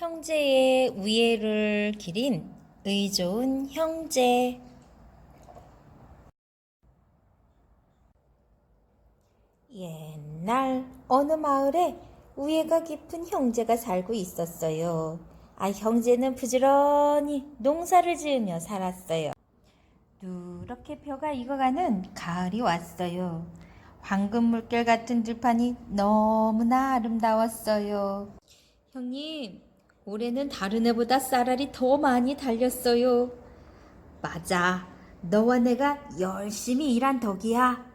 형제의 우애를 기린 의 좋은 형제. 옛날 어느 마을에 우애가 깊은 형제가 살고 있었어요. 아, 형제는 부지런히 농사를 지으며 살았어요. 누렇게 벼가 익어가는 가을이 왔어요. 황금 물결 같은 들판이 너무나 아름다웠어요. 형님, 올해는 다른 해보다 쌀알이 더 많이 달렸어요. 맞아. 너와 내가 열심히 일한 덕이야.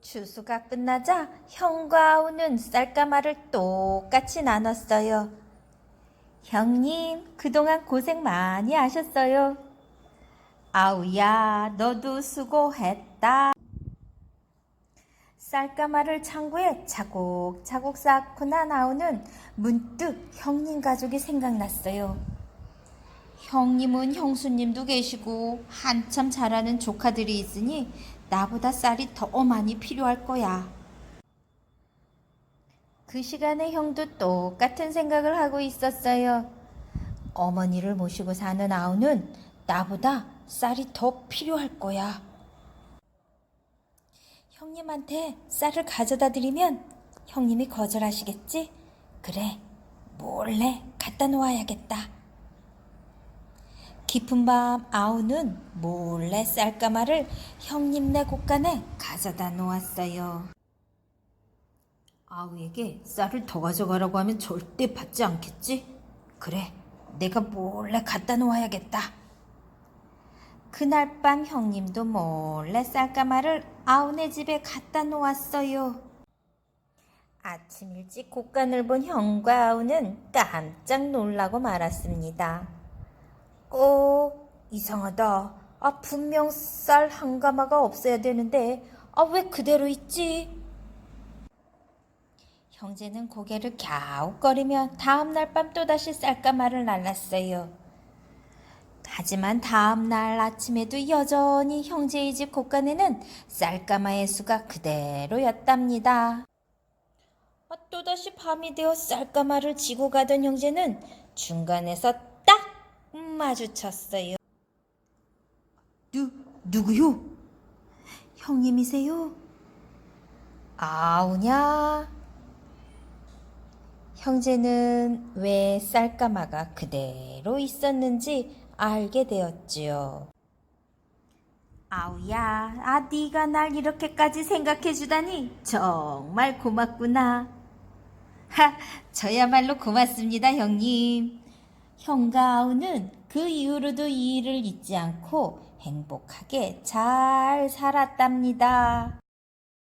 추수가 끝나자 형과 아우는 쌀가마를 똑같이 나눴어요. 형님, 그동안 고생 많이 하셨어요. 아우야, 너도 수고했다. 쌀가마를 창고에 차곡차곡 난 아우는 문득 형님 가족이 생각났어요. 형님은 형수님도 계시고 한참 잘하는 조카들이 있으니 나보다 쌀이 더 많이 필요할 거야. 그 시간에 형도 똑같은 생각을 하고 있었어요. 어머니를 모시고 사는 아우는 나보다 쌀이 더 필요할 거야. 형님한테 쌀을 가져다 드리면 형님이 거절하시겠지? 그래, 몰래 갖다 놓아야겠다. 깊은 밤 아우는 몰래 쌀가마를 형님네 곳간에 가져다 놓았어요. 아우에게 쌀을 더 가져가라고 하면 절대 받지 않겠지? 그래, 내가 몰래 갖다 놓아야겠다. 그날 밤 형님도 몰래 쌀가마를 아우네 집에 갖다 놓았어요. 아침 일찍 곳간을 본 형과 아우는 깜짝 놀라고 말았습니다. 어, 이상하다. 아, 분명 쌀 한 가마가 없어야 되는데, 아, 왜 그대로 있지? 형제는 고개를 갸웃거리며 다음날 밤 또다시 쌀가마를 날랐어요. 하지만 다음 날 아침에도 여전히 형제의 집 곳간에는 쌀가마의 수가 그대로였답니다. 아, 또다시 밤이 되어 쌀가마를 지고 가던 형제는 중간에서 딱 마주쳤어요. 누, 누구요? 형님이세요? 아우냐? 형제는 왜 쌀가마가 그대로 있었는지 알게 되었지요. 아우야, 아 네가 날 이렇게까지 생각해 주다니 정말 고맙구나. 하, 저야말로 고맙습니다, 형님. 형과 아우는 그 이후로도 이 일을 잊지 않고 행복하게 잘 살았답니다.